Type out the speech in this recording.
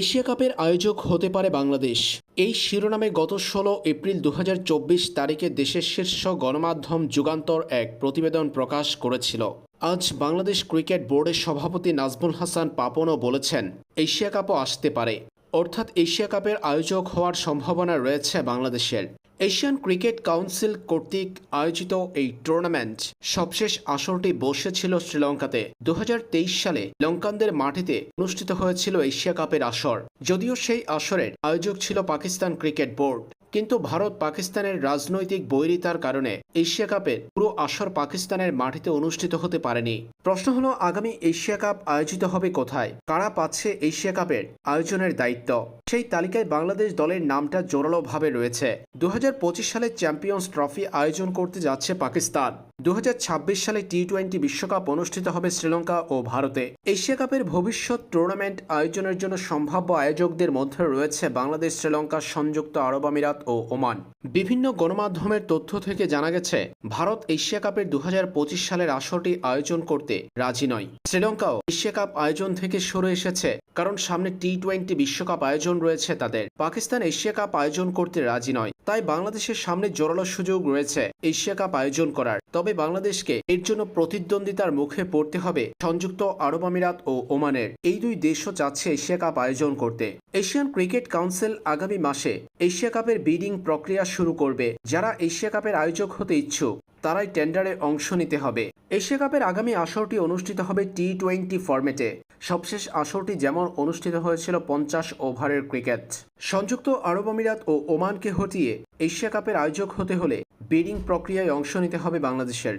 Asia কাপের আয়োজক হতে পারে বাংলাদেশ। এই শিরোনামে গত ষোলো এপ্রিল দু হাজার চব্বিশ তারিখে দেশের শীর্ষ গণমাধ্যম যুগান্তর এক প্রতিবেদন প্রকাশ করেছিল। আজ বাংলাদেশ ক্রিকেট বোর্ডের সভাপতি নাজমুল হাসান পাপনও বলেছেন, এশিয়া কাপও আসতে পারে। অর্থাৎ এশিয়া কাপের আয়োজক হওয়ার সম্ভাবনা রয়েছে বাংলাদেশের। এশিয়ান ক্রিকেট কাউন্সিল কর্তৃক আয়োজিত এই টুর্নামেন্ট সবশেষ আসরটি বসেছিল শ্রীলঙ্কাতে। দু হাজার তেইশ সালে লঙ্কানদের মাটিতে অনুষ্ঠিত হয়েছিল এশিয়া কাপের আসর। যদিও সেই আসরের আয়োজক ছিল পাকিস্তান ক্রিকেট বোর্ড। কিন্তু ভারত পাকিস্তানের রাজনৈতিক বৈরিতার কারণে এশিয়া কাপের পুরো আসর পাকিস্তানের মাটিতে অনুষ্ঠিত হতে পারেনি। প্রশ্ন হলো, আগামী এশিয়া কাপ আয়োজিত হবে কোথায়? কারা পাচ্ছে এশিয়া কাপের আয়োজনের দায়িত্ব? সেই তালিকায় বাংলাদেশ দলের নামটা জোরালোভাবে রয়েছে। দু হাজার পঁচিশ সালে চ্যাম্পিয়ন্স ট্রফি আয়োজন করতে যাচ্ছে পাকিস্তান। দু হাজার ছাব্বিশ সালে টি টোয়েন্টি বিশ্বকাপ অনুষ্ঠিত হবে শ্রীলঙ্কা ও ভারতে। এশিয়া কাপের ভবিষ্যৎ টুর্নামেন্ট আয়োজনের জন্য সম্ভাব্য আয়োজকদের মধ্যে রয়েছে বাংলাদেশ, শ্রীলঙ্কা, সংযুক্ত আরব আমিরাত ও ওমান। বিভিন্ন গণমাধ্যমের তথ্য থেকে জানা গেছে, ভারত এশিয়া কাপের দু হাজার পঁচিশ সালের আসরটি আয়োজন করতে রাজি নয়। শ্রীলঙ্কাও এশিয়া কাপ আয়োজন থেকে সরে এসেছে, কারণ সামনে টি টোয়েন্টি বিশ্বকাপ আয়োজন রয়েছে তাদের। পাকিস্তান এশিয়া কাপ আয়োজন করতে রাজি নয়। তাই বাংলাদেশের সামনে জোরালো সুযোগ রয়েছে এশিয়া কাপ আয়োজন করার। তবে বাংলাদেশকে এর জন্য প্রতিদ্বন্দ্বিতার মুখে পড়তে হবে সংযুক্ত আরব আমিরাত ও ওমানের। এই দুই দেশও চাচ্ছে এশিয়া কাপ আয়োজন করতে। এশিয়ান ক্রিকেট কাউন্সিল আগামী মাসে এশিয়া কাপের বিডিং প্রক্রিয়া শুরু করবে। যারা এশিয়া কাপের আয়োজক হতে ইচ্ছুক, তারাই টেন্ডারে অংশ নিতে হবে। এশিয়া কাপের আগামী আসরটি অনুষ্ঠিত হবে টি টোয়েন্টি ফরম্যাটে। সবশেষ আসরটি যেমন অনুষ্ঠিত হয়েছিল পঞ্চাশ ওভারের ক্রিকেট। সংযুক্ত আরব আমিরাত ও ওমানকে হটিয়ে এশিয়া কাপের আয়োজক হতে হলে বিডিং প্রক্রিয়ায় অংশ নিতে হবে বাংলাদেশের।